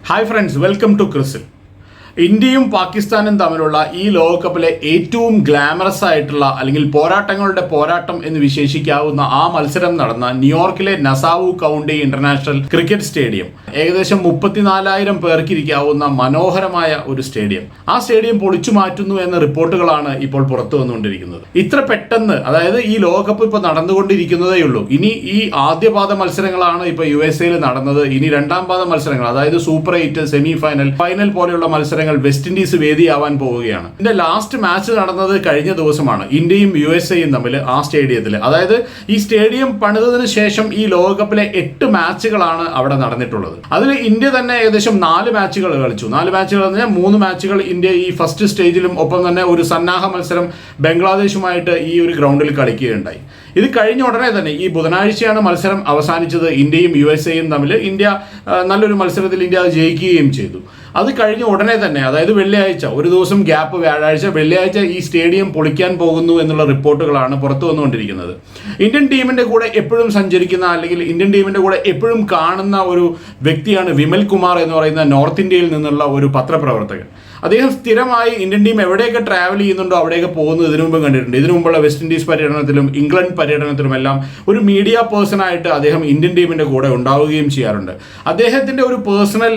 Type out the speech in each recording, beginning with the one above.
Hi friends welcome to ക്രിസിൽ ഇന്ത്യയും പാകിസ്ഥാനും തമ്മിലുള്ള ഈ ലോകകപ്പിലെ ഏറ്റവും ഗ്ലാമറസ് ആയിട്ടുള്ള അല്ലെങ്കിൽ പോരാട്ടങ്ങളുടെ പോരാട്ടം എന്ന് വിശേഷിക്കാവുന്ന ആ മത്സരം നടന്ന ന്യൂയോർക്കിലെ Nassau county international cricket stadium. ഏകദേശം മുപ്പത്തിനാലായിരം പേർക്ക് ഇരിക്കാവുന്ന മനോഹരമായ ഒരു സ്റ്റേഡിയം. ആ സ്റ്റേഡിയം പൊളിച്ചു മാറ്റുന്നു എന്ന റിപ്പോർട്ടുകളാണ് ഇപ്പോൾ പുറത്തു വന്നുകൊണ്ടിരിക്കുന്നത്. ഇത്ര പെട്ടെന്ന് അതായത് ഈ ലോകകപ്പ് ഇപ്പോൾ നടന്നുകൊണ്ടിരിക്കുന്നതേ ഉള്ളൂ. ഇനി ഈ ആദ്യപാദ മത്സരങ്ങളാണ് ഇപ്പോൾ യു എസ് എയിൽ നടന്നത്. ഇനി രണ്ടാം പാദ മത്സരങ്ങൾ അതായത് super eight semi final final പോലെയുള്ള മത്സരങ്ങൾ വെസ്റ്റ് ഇൻഡീസ് വേദിയാവാൻ പോവുകയാണ്. ഇതിന്റെ ലാസ്റ്റ് മാച്ച് നടന്നത് കഴിഞ്ഞ ദിവസമാണ്. ഇന്ത്യയും യു എസ് എയും തമ്മിൽ ആ സ്റ്റേഡിയത്തിൽ അതായത് ഈ സ്റ്റേഡിയം പണിതതിനു ശേഷം ഈ ലോകകപ്പിലെ എട്ട് മാച്ചുകളാണ് അവിടെ നടന്നിട്ടുള്ളത്. അതിൽ ഇന്ത്യ തന്നെ ഏകദേശം നാല് മാച്ചുകൾ കളിച്ചു. നാല് മാച്ചുകൾ എന്ന് പറഞ്ഞാൽ മൂന്ന് മാച്ചുകൾ ഇന്ത്യ ഈ ഫസ്റ്റ് സ്റ്റേജിലും ഒപ്പം തന്നെ ഒരു സന്നാഹ മത്സരം ബംഗ്ലാദേശുമായിട്ട് ഈ ഒരു ഗ്രൗണ്ടിൽ കളിക്കുകയുണ്ടായി. ഇത് കഴിഞ്ഞ ഉടനെ തന്നെ ഈ ബുധനാഴ്ചയാണ് മത്സരം അവസാനിച്ചത്. ഇന്ത്യയും യു എസ് എയും തമ്മിൽ ഇന്ത്യ നല്ലൊരു മത്സരത്തിൽ ഇന്ത്യ ജയിക്കുകയും ചെയ്തു. അത് കഴിഞ്ഞ ഉടനെ തന്നെ അതായത് വെള്ളിയാഴ്ച ഒരു ദിവസം ഗ്യാപ്പ് വ്യാഴാഴ്ച വെള്ളിയാഴ്ച ഈ സ്റ്റേഡിയം പൊളിക്കാൻ പോകുന്നു എന്നുള്ള റിപ്പോർട്ടുകളാണ് പുറത്തു വന്നുകൊണ്ടിരിക്കുന്നത്. ഇന്ത്യൻ ടീമിന്റെ കൂടെ എപ്പോഴും സഞ്ചരിക്കുന്ന അല്ലെങ്കിൽ ഇന്ത്യൻ ടീമിന്റെ കൂടെ എപ്പോഴും കാണുന്ന ഒരു വ്യക്തിയാണ് വിമൽ കുമാർ എന്ന് പറയുന്ന നോർത്ത് ഇന്ത്യയിൽ നിന്നുള്ള ഒരു പത്രപ്രവർത്തകൻ. അദ്ദേഹം സ്ഥിരമായി ഇന്ത്യൻ ടീം എവിടെയൊക്കെ ട്രാവൽ ചെയ്യുന്നുണ്ടോ അവിടെയൊക്കെ പോകുന്നത് ഇതിനു മുമ്പ് കണ്ടിട്ടുണ്ട്. ഇതിനു മുമ്പുള്ള വെസ്റ്റ് ഇൻഡീസ് പര്യടനത്തിലും ഇംഗ്ലണ്ട് പര്യടനത്തിലും എല്ലാം ഒരു മീഡിയ പേഴ്സൺ ആയിട്ട് അദ്ദേഹം ഇന്ത്യൻ ടീമിന്റെ കൂടെ ഉണ്ടാവുകയും ചെയ്യാറുണ്ട്. അദ്ദേഹത്തിന്റെ ഒരു പേഴ്സണൽ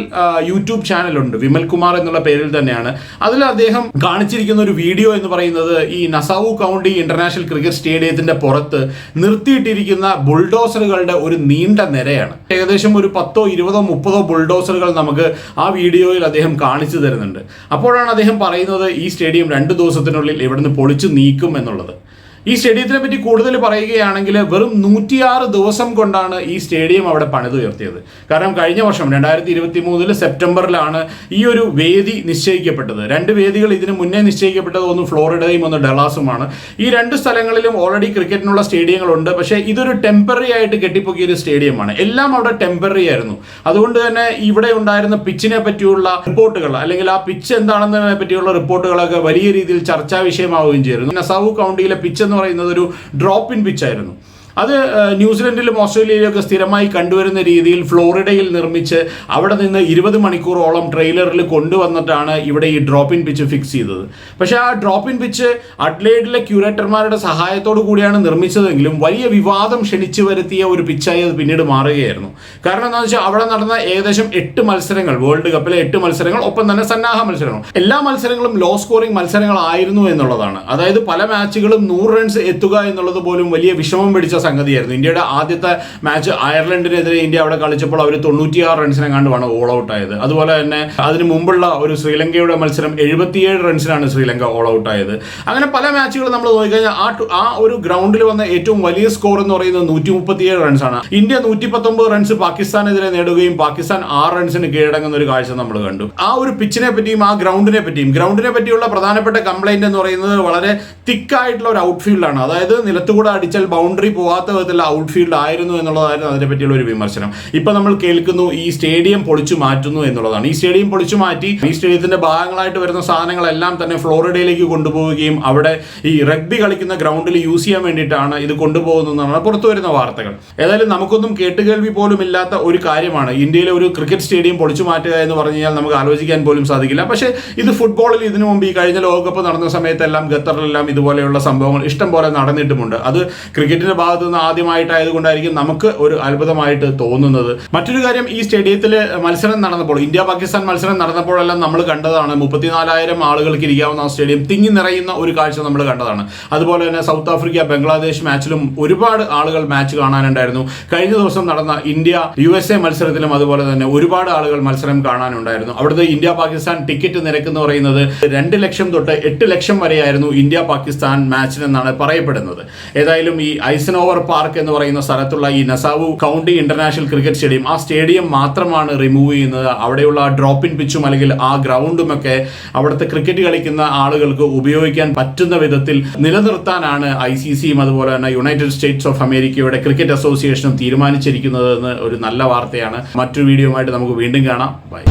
യൂട്യൂബ് ചാനലുണ്ട് വിമൽ കുമാർ എന്നുള്ള പേരിൽ തന്നെയാണ്. അതിൽ അദ്ദേഹം കാണിച്ചിരിക്കുന്ന ഒരു വീഡിയോ എന്ന് പറയുന്നത് ഈ നസാവു കൗണ്ടി ഇന്റർനാഷണൽ ക്രിക്കറ്റ് സ്റ്റേഡിയത്തിന്റെ പുറത്ത് നിർത്തിയിട്ടിരിക്കുന്ന ബുൾഡോസറുകളുടെ ഒരു നീണ്ട നിരയാണ്. ഏകദേശം ഒരു പത്തോ ഇരുപതോ മുപ്പതോ ബുൾഡോസറുകൾ നമുക്ക് ആ വീഡിയോയിൽ അദ്ദേഹം കാണിച്ചു തരുന്നുണ്ട്. അപ്പോഴാണ് അദ്ദേഹം പറയുന്നത് ഈ സ്റ്റേഡിയം രണ്ട് ദിവസത്തിനുള്ളിൽ ഇവിടുന്ന് പൊളിച്ചു നീക്കും എന്നുള്ളത്. ഈ സ്റ്റേഡിയത്തിനെ പറ്റി കൂടുതൽ പറയുകയാണെങ്കിൽ വെറും നൂറ്റിയാറ് ദിവസം കൊണ്ടാണ് ഈ സ്റ്റേഡിയം അവിടെ പണിതുയർത്തിയത്. കാരണം കഴിഞ്ഞ വർഷം രണ്ടായിരത്തി ഇരുപത്തി മൂന്നിൽ സെപ്റ്റംബറിലാണ് ഈ ഒരു വേദി നിശ്ചയിക്കപ്പെട്ടത്. രണ്ട് വേദികൾ ഇതിന് മുന്നേ നിശ്ചയിക്കപ്പെട്ടത് ഒന്ന് ഫ്ലോറിഡയും ഒന്ന് ഡെലാസുമാണ് ഈ രണ്ട് സ്ഥലങ്ങളിലും ഓൾറെഡി ക്രിക്കറ്റിനുള്ള സ്റ്റേഡിയങ്ങളുണ്ട്. പക്ഷേ ഇതൊരു ടെമ്പററി ആയിട്ട് കെട്ടിപ്പൊക്കിയ ഒരു സ്റ്റേഡിയമാണ്. എല്ലാം അവിടെ ടെമ്പററി ആയിരുന്നു. അതുകൊണ്ട് തന്നെ ഇവിടെ ഉണ്ടായിരുന്ന പിച്ചിനെ പറ്റിയുള്ള റിപ്പോർട്ടുകൾ അല്ലെങ്കിൽ ആ പിച്ച് എന്താണെന്നതിനെ പറ്റിയുള്ള റിപ്പോർട്ടുകളൊക്കെ വലിയ രീതിയിൽ ചർച്ചാ വിഷയമാവുകയും ചെയ്തിരുന്നു. നസാവു കൗണ്ടിയിലെ പിച്ച് എന്ന് പറയുന്നത് ഒരു ഡ്രോപ്പ് ഇൻ പിച്ച് ആയിരുന്നു. അത് ന്യൂസിലൻഡിലും ഓസ്ട്രേലിയയിലും ഒക്കെ സ്ഥിരമായി കണ്ടുവരുന്ന രീതിയിൽ ഫ്ലോറിഡയിൽ നിർമ്മിച്ച് അവിടെ നിന്ന് ഇരുപത് മണിക്കൂറോളം ട്രെയിലറിൽ കൊണ്ടുവന്നിട്ടാണ് ഇവിടെ ഈ ഡ്രോപ്പ് ഇൻ പിച്ച് ഫിക്സ് ചെയ്തത്. പക്ഷേ ആ ഡ്രോപ്പ് ഇൻ പിച്ച് അഡ്ലേഡിലെ ക്യൂറേറ്റർമാരുടെ സഹായത്തോടു കൂടിയാണ് നിർമ്മിച്ചതെങ്കിലും വലിയ വിവാദം ക്ഷണിച്ചു വരുത്തിയ ഒരു പിച്ചായി അത് പിന്നീട് മാറുകയായിരുന്നു. കാരണം എന്താണെന്ന് വെച്ചാൽ അവിടെ നടന്ന ഏകദേശം എട്ട് മത്സരങ്ങൾ വേൾഡ് കപ്പിലെ എട്ട് മത്സരങ്ങൾ ഒപ്പം തന്നെ സന്നാഹ മത്സരങ്ങൾ. എല്ലാ മത്സരങ്ങളും ലോ സ്കോറിംഗ് മത്സരങ്ങളായിരുന്നു എന്നുള്ളതാണ്. അതായത് പല മാച്ചുകളും നൂറ് റൺസ് എത്തുക എന്നുള്ളത് പോലും വലിയ വിഷമം പിടിച്ച സംഗതിയായിരുന്നു. ഇന്ത്യയുടെ ആദ്യത്തെ മാച്ച് അയർലൻഡിനെതിരെ ഇന്ത്യ അവിടെ കളിച്ചപ്പോൾ അവർ തൊണ്ണൂറ്റിയാറ് റൺസിനെങ്ങാണ്ടുമാണ് ഓൾ ഔട്ട് ആയത്. അതുപോലെ തന്നെ അതിന് മുമ്പുള്ള ഒരു ശ്രീലങ്കയുടെ മത്സരം എഴുപത്തിയേഴ് റൺസിനാണ് ശ്രീലങ്ക ഓൾ ഔട്ട് ആയത്. അങ്ങനെ പല മാച്ചുകൾ നമ്മൾ നോക്കിക്കഴിഞ്ഞാൽ ആ ആ ഒരു ഗ്രൗണ്ടിൽ വന്ന ഏറ്റവും വലിയ സ്കോർ എന്ന് പറയുന്നത് നൂറ്റി മുപ്പത്തിയേഴ് റൺസാണ് ഇന്ത്യ നൂറ്റി പത്തൊമ്പത് റൺസ് പാകിസ്ഥാനെതിരെ നേടുകയും പാകിസ്ഥാൻ ആറ് റൺസിന് കീഴടങ്ങുന്ന ഒരു കാഴ്ച നമ്മൾ കണ്ടു. ആ ഒരു പിച്ചിനെ പറ്റിയും ആ ഗ്രൗണ്ടിനെ പറ്റിയും ഗ്രൗണ്ടിനെ പറ്റിയുള്ള പ്രധാനപ്പെട്ട കംപ്ലൈന്റ് എന്ന് പറയുന്നത് വളരെ തിക്കായിട്ടുള്ള ഒരു ഔട്ട്ഫീൽഡാണ് അതായത് നിലത്തുകൂടെ അടിച്ചാൽ ബൗണ്ടറി പോകാത്ത വിധത്തിലുള്ള ഔട്ട്ഫീൽഡ് ആയിരുന്നു എന്നുള്ളതായിരുന്നു അതിനെ പറ്റിയുള്ള ഒരു വിമർശനം. ഇപ്പൊ നമ്മൾ കേൾക്കുന്നു ഈ സ്റ്റേഡിയം പൊളിച്ചു മാറ്റുന്നു എന്നുള്ളതാണ്. ഈ സ്റ്റേഡിയം പൊളിച്ചു മാറ്റി ഈ സ്റ്റേഡിയത്തിന്റെ ഭാഗങ്ങളായിട്ട് വരുന്ന സാധനങ്ങളെല്ലാം തന്നെ ഫ്ലോറിഡയിലേക്ക് കൊണ്ടുപോവുകയും അവിടെ ഈ റഗ്ബി കളിക്കുന്ന ഗ്രൗണ്ടിൽ യൂസ് ചെയ്യാൻ വേണ്ടിയിട്ടാണ് ഇത് കൊണ്ടുപോകുന്നതെന്നാണ് പുറത്തു വരുന്ന വാർത്തകൾ. ഏതായാലും നമുക്കൊന്നും കേട്ടുകേൾവി പോലും ഇല്ലാത്ത ഒരു കാര്യമാണ്. ഇന്ത്യയിലെ ഒരു ക്രിക്കറ്റ് സ്റ്റേഡിയം പൊളിച്ചു മാറ്റുക എന്ന് പറഞ്ഞു കഴിഞ്ഞാൽ നമുക്ക് ആലോചിക്കാൻ പോലും സാധിക്കില്ല. പക്ഷേ ഇത് ഫുട്ബോളിൽ ഇതിനു മുമ്പ് ഈ കഴിഞ്ഞ ലോകകപ്പ് നടന്ന സമയത്തെല്ലാം ഖത്തറിലെല്ലാം ഇതുപോലെയുള്ള സംഭവങ്ങൾ ഇഷ്ടം പോലെ നടന്നിട്ടുമുണ്ട്. അത് ക്രിക്കറ്റിന്റെ ഭാഗത്ത് നിന്ന് ആദ്യമായിട്ടായതുകൊണ്ടായിരിക്കും നമുക്ക് ഒരു അത്ഭുതമായിട്ട് തോന്നുന്നത്. മറ്റൊരു കാര്യം ഈ സ്റ്റേഡിയത്തിൽ മത്സരം നടന്നപ്പോൾ ഇന്ത്യ പാകിസ്ഥാൻ മത്സരം നടന്നപ്പോഴെല്ലാം നമ്മൾ കണ്ടതാണ് മുപ്പത്തിനാലായിരം ആളുകൾക്ക് ഇരിക്കാവുന്ന ആ സ്റ്റേഡിയം തിങ്ങി നിറയുന്ന ഒരു കാഴ്ച നമ്മൾ കണ്ടതാണ്. അതുപോലെ തന്നെ സൗത്ത് ആഫ്രിക്ക ബംഗ്ലാദേശ് മാച്ചിലും ഒരുപാട് ആളുകൾ മാച്ച് കാണാനുണ്ടായിരുന്നു. കഴിഞ്ഞ ദിവസം നടന്ന ഇന്ത്യ യു എസ് എ മത്സരത്തിലും അതുപോലെ തന്നെ ഒരുപാട് ആളുകൾ മത്സരം കാണാനുണ്ടായിരുന്നു. അവിടുത്തെ ഇന്ത്യ പാകിസ്ഥാൻ ടിക്കറ്റ് നിരക്ക് എന്ന് പറയുന്നത് രണ്ട് ലക്ഷം തൊട്ട് എട്ട് ലക്ഷം വരെയായിരുന്നു ഇന്ത്യ പാകിസ്ഥാൻ മാച്ചിനെന്നാണ് പറയപ്പെടുന്നത്. ഏതായാലും ഈ പാർക്ക് എന്ന് പറയുന്ന സ്ഥലത്തുള്ള ഈ Nassau county international cricket stadium ആ സ്റ്റേഡിയം മാത്രമാണ് റിമൂവ് ചെയ്യുന്നത്. അവിടെയുള്ള ഡ്രോപ്പ് ഇൻ പിച്ചും അല്ലെങ്കിൽ ആ ഗ്രൗണ്ടും ഒക്കെ അവിടുത്തെ ക്രിക്കറ്റ് കളിക്കുന്ന ആളുകൾക്ക് ഉപയോഗിക്കാൻ പറ്റുന്ന വിധത്തിൽ നിലനിർത്താനാണ് ഐ സി സിയും അതുപോലെ തന്നെ യുണൈറ്റഡ് സ്റ്റേറ്റ്സ് ഓഫ് അമേരിക്കയുടെ ക്രിക്കറ്റ് അസോസിയേഷനും തീരുമാനിച്ചിരിക്കുന്നത് എന്ന് ഒരു നല്ല വാർത്തയാണ്. മറ്റൊരു വീഡിയോയുമായിട്ട് നമുക്ക് വീണ്ടും കാണാം. ബൈ